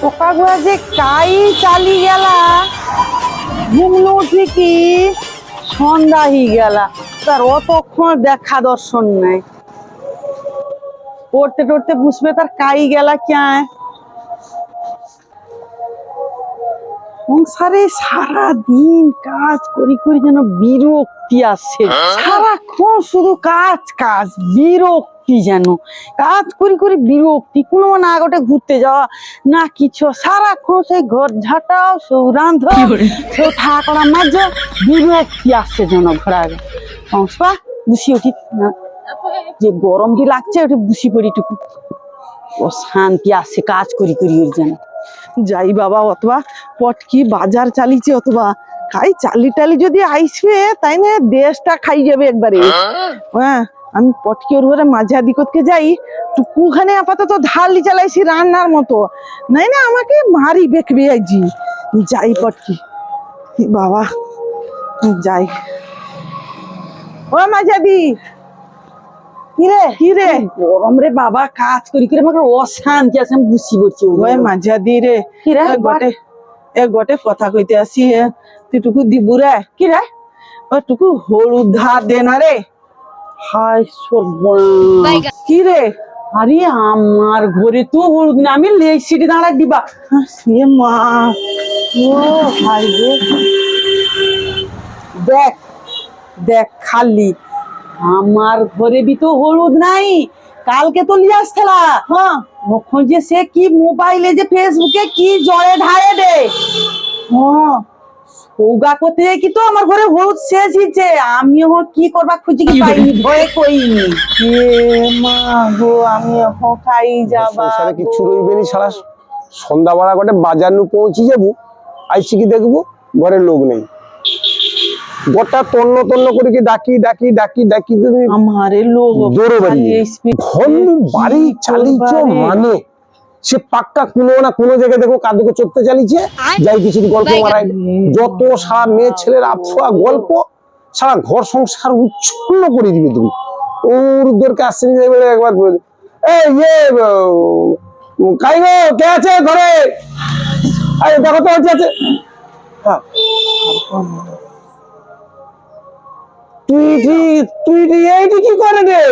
পোকাগুলা যে কাই চালি গেলা, ঘুমলো ঠিকই সন্ধ্যা হয়ে গেলা। তার অতক্ষণ দেখা দর্শন নাই। পড়তে টড়তে বুঝবে তার কাই গেলা ক্যাঁ সংসারে সারা দিন কাজ করি করি যেন বিরক্তি আসছে সারাক্ষণ শুধু কাজ কাজ বিরক্তি যেন। কাজ করি করি বিরক্তি কোনো না গোটে ঘুরতে যাওয়া না কিছু। সারাক্ষণ সেই ঘর ঝাঁটাও সব রান্ধ ঠাকরা মাঝ বিরক্তি আসছে যেন ঘোরা সংসপা বুঝি উঠি। না যে গরম বি লাগছে ওটা বুঝি পড়ি টুকু ও শান্তি আসছে কাজ করি করি ওর যেন। যাই বাবা অথবা পটকি বাজার চালিছে অথবা? খাই চালি টালি যদি আইসবে তাই না? দেশটা খাই যাবে একবারে। হ্যাঁ আমি পটকি ওর ঘরে মাঝে দিকতকে যাই টুকুখানে আপাতত ঢালি চালাইছি রান্নার মতো। নাই না আমাকে মারি বেকবে আইজি। যাই পটকি। বাবা যাই। ও মাঝাদি কিরে? কিরে? গরম রে বাবা কাজ করি করে আমাকে অশান্তি আছে আমি বুঝি পড়ছি ওই মাঝাদি রে। কিরে? এ গটে এ গটে কথা কইতে আসি এ, তুই টুকু দিবু রে। কিরে? ও টুকু হলুদ ধার দে না রে। হাই সর্বনাশ কি রে আরে আমার ঘরে তো হলুদ না আমি লেগ সিটি দাঁড়া দিবা। মা। ও ভাই রে। দেখ দেখ খালি। আমার ঘরে বি তো হলুদ নাই কালকে তো লিয়ে আসছিলা হ্যাঁ। তখন যে সে কি মোবাইলে যে ফেসবুকে কি জলে ঢালে দে। হ্যাঁ। সৌগা করতে কি তো আমার ঘরে হলুদ শেষ হয়েছে আমি এখন কি করবা খুঁজি কি পাইনি ভয়ে কইনি এ মা গো আমি হকাই যাবা। সংসারে কিচ্ছু রইবে নি সারা সন্ধ্যাবেলা করে বাজার নু পৌঁছে যাব আইসি কি দেখব? ঘরের লোক নেই। গোটা তন্ন তন্ন করে কি ডাকি ডাকি ডাকি ডাকি তুমি আমারে লোক ঘন বাড়ি চালিয়েছ মানে। সে পাক্কা কোনো না কোনো জায়গায় দেখো কাদুকে চড়তে চালিয়েছে। যাই কিছু গল্প মারাই যত সারা মেয়ে ছেলের আফুয়া গল্প সারা ঘর সংসার উচ্ছন্ন করে দিবে তুমি। ওরদেরকে আসছে নিয়ে যাবে একবার বলে এই ইয়ে কাই গো কে আছে ঘরে? আরে দেখো তো আছে। হ্যাঁ তুই ঠিক তুই এইটি কি করে রে?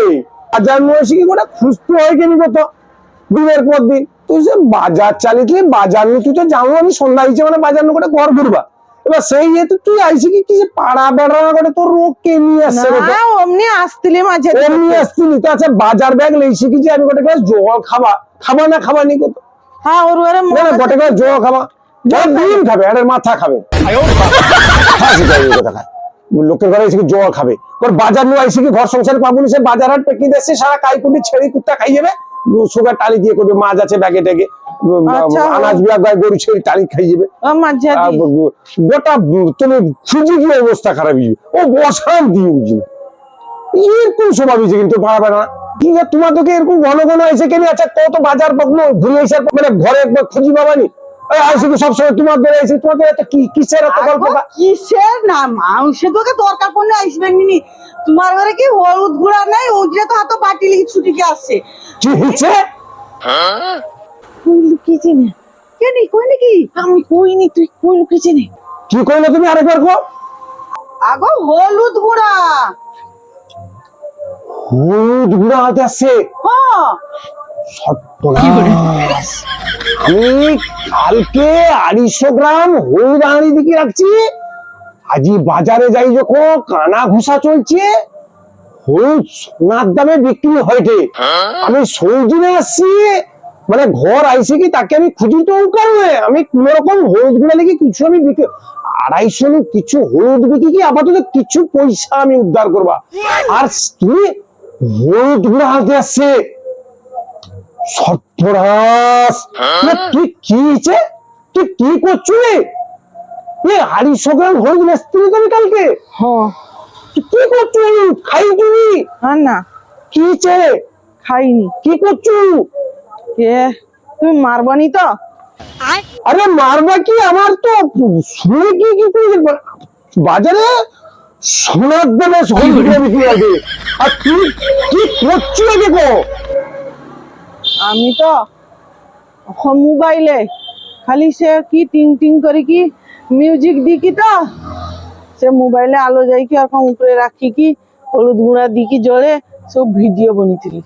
বাজার মহিষী কি করে হয় কেন কত? দিনের পর দিন। তুই যে বাজার চালিয়ে বাজার নিয়ে তুই তো জানো আমি সন্ধ্যা হয়েছে মানে বাজার নিয়ে করে ঘর ঘুরবা। এবার সেই ইয়েতে তুই আইসি কি পাড়া বেড়া করে তোর রোগ কে নিয়ে আসছে অমনি আসতিলি মাঝে এমনি আসছিলি তো আচ্ছা বাজার ব্যাগ লেছি কি যে আমি গোটে গ্লাস জল খাবা? খাবা না খাবা নি কত? হ্যাঁ ওর ওরে না না গোটে গ্লাস জল খাবা। জল ডিম খাবে আরে মাথা খাবে। হাসি খাবে কথা খায়। লোকের ঘরে এসে কি জল খাবে? ওর বাজার নিয়ে আইসি কি ঘর সংসার পাবো না, সে বাজার হাট পেকি দেশে সারা কাইকুটি ছেড়ে কুত্তা খাই যাবে। সুগার টালি দিয়ে করবে মাছ আছে ব্যাগে ট্যাগে। আচ্ছা, আনাজ বিয়া গায়ে গরু ছেড়ে টালি খাই যাবে। গোটা তুমি খুঁজি কি অবস্থা খারাপ ও অশান্তি বুঝি এরকম স্বভাব হয়েছে কিন্তু পাড়া পাড়া কি যে তোমার তোকে এরকম ঘন ঘন এসে কেন আচ্ছা তো তো বাজার কখনো ঘুরে এসে মানে ঘরে একবার খুঁজি পাবানি? এই সবসময় তোমার ধরে এসে তোমাদের এত কি কিসের এত গল্প কিসের না মানুষে তোকে দরকার পড়লে আসবে নিনি তোমার ঘরে কি হলুদ গুঁড়া নাই? ওইটা তো হাতে বাটি লিখে ছুটি কে আসছে কি হচ্ছে কই লুকিয়েছি না কেন কই নাকি আমি কইনি তুই কই লুকিয়েছি না কি করলে তুমি আরেকবার কো আগো হলুদ গুঁড়া। হলুদ গুঁড়া হাতে আসছে হ্যাঁ সর্বনাশ। আমি কালকে আড়াইশো গ্রাম হলুদ আনি দিকে রাখছি। আজি বাজারে যাই যখন কানা ঘুষা চলছে, হলুদ সোনার দামে বিক্রি হয়েছে। আমি সৌজিনে আসছি মানে ঘর আইসে কি তাকে আমি খুঁজি তো কারণে। আমি কোন রকম হলুদ গুঁড়া লেগে কিছু আমি বিক্রি আড়াইশো কিছু হলুদ বিক্রি কি আপাতত কিছু পয়সা আমি উদ্ধার করবা। আর তুমি হলুদ গুঁড়া হাতে আসছে। সর্বনাশ তুই কি হয়েছে তুই কি করছ রে এ আড়াইশো গ্রাম হলুদ বেচতে তুমি কালকে? হ্যাঁ কি করছ খাই তুমি না। কি হয়েছে খাইনি। কি করছ এ তুমি মারবানি তো? আরে মারবা কি? আমার তো শুনে কি কি করে বাজারে সোনার দামে বিক্রি আর তুই কি করছিস দেখো? আমি তো মোবাইলে খালি সে কি টিং টিং করে কি মিউজিক দি কি তো? সে মোবাইলে আলো যাই কি এখন উপরে রাখি কি হলুদ গুঁড়া দি কি জলে সব ভিডিও বনিছিলি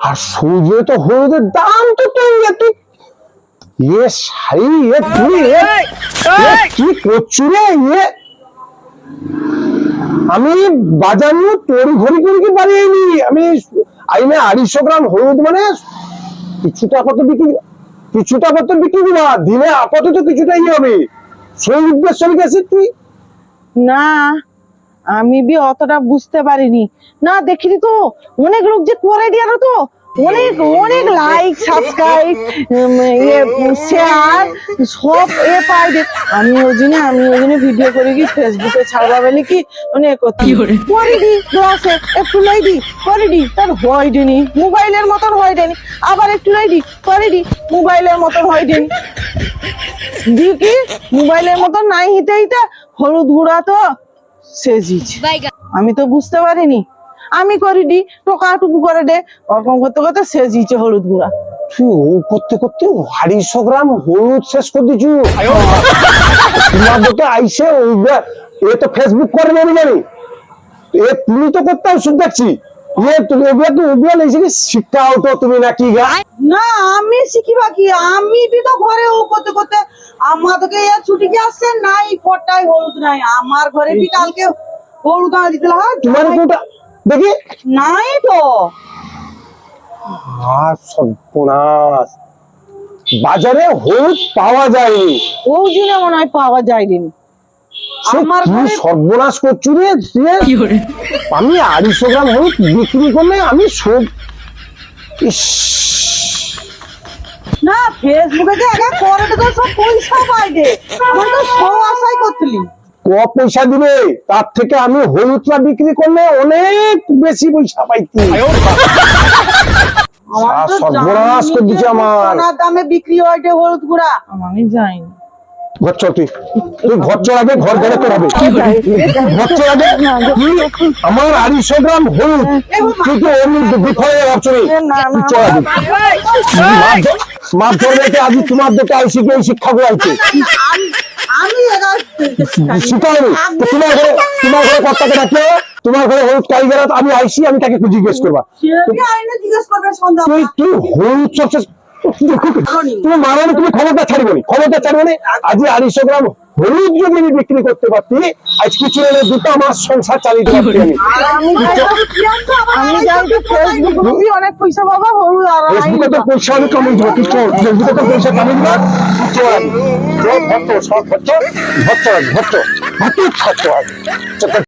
আর সূর্য তো হলুদের দাম তো তুই একটু ইয়ে শাড়ি এ তুই এ এ কি করছু রে ইয়ে আমি বাজানো তোর ঘড়ি করে কি বাড়িয়ে আমি আইনে আড়াইশো গ্রাম হলুদ মানে কিছুটা কত বিক্রি, কিছুটা কত বিক্রি দিবা দিনে আপাতত কিছুটা ইয়ে হবে। সেই উদ্দেশ্য গেছে, তুই? না, আমি বি অতটা বুঝতে পারিনি। না, দেখিনি তো। অনেক লোক যে করে দিয়ে তো। অনেক অনেক লাইক সাবস্ক্রাইব ইয়ে শেয়ার সব এ পাই দে। আমি ওই জন্য আমি ওই জন্য ভিডিও করে কি ফেসবুকে ছাড়বা বলে কি অনেক করে দি দোয়াশে একটু লাই দি করে দি তার হয় দিনি মোবাইলের মতন হয় দিনি আবার একটু লাই দি করে দি মোবাইলের মতন হয় দিনি দি কি মোবাইলের মতন নাই হিতে হিতে হলুদ গুঁড়া তো শেষ আমি তো বুঝতে পারিনি। আমি করি দি টোকাটুকু করে দে। ওরকম করতে করতে শেষ দিচ্ছে হলুদ গুঁড়া। তুই ও করতে করতে আড়াইশো গ্রাম হলুদ শেষ করে দিছু তোমার আইসে এ তো ফেসবুক করে আমি জানি এ তুমি তো তুমি নাকি গা? না আমি শিখিবা কি? আমি তো ঘরে ও করতে করতে আমাদেরকে এ ছুটি কি আসছে? নাই ফটাই হলুদ নাই। আমার ঘরে কালকে হলুদ দিতে তোমার দেখি। নাই তো। আর সর্বনাশ। বাজারে হলুদ পাওয়া যায়নি। ওই জন্য মনে হয় পাওয়া যায়নি। আমার সর্বনাশ করছু রে? আমি আড়াইশো গ্রাম হলুদ বিক্রি করলে আমি সব ইস। না ফেসবুকে আগে করে তো সব পয়সা পাই দে তো সব আশাই করছিলি। ক পয়সা দিবে তার থেকে আমি হলুদটা বিক্রি করলে অনেক বেশি পয়সা পাইতি। সর্বনাশ করে দিচ্ছে আমার দামে বিক্রি হয় হলুদ গুঁড়া। আমি যাইনি ঘর চল তুই। তুই ঘর আগে ঘর ঘর চল আগে। তুই আমার আড়াইশো গ্রাম হলুদ তুই তো অন্য বিফলে ঘর তুই রেখে আজ তোমার দিকে আইসি গিয়ে শিক্ষা করে আইছে আমি এরা শিখা হবে? তো তোমার ঘরে তোমার ঘরে কর্তাকে তোমার ঘরে হলুদ কারিগর আমি আইসি আমি তাকে জিজ্ঞেস করবা। করবে তুই তুই হলুদ সবচেয়ে তুমি মারানো তুমি ক্ষমতা ছাড়বো নি। ক্ষমতা ছাড়বো নি আজ আড়াইশো গ্রাম হলুদ যদি আমি বিক্রি করতে পারতি আজ কিছু এনে দুটো আমার সংসার চালিয়ে পারতি আমি আর আমি আমি যাই তো ফেসবুকে অনেক পয়সা পাবা হলুদ আর ফেসবুকে তো পয়সা আমি কামাই দেবো চল ফেসবুকে তো পয়সা কামাই দিবা। চল ভট্ট সব ভট্ট ভট্ট ভট্ট ভট্ট ভট্ট ছাত্র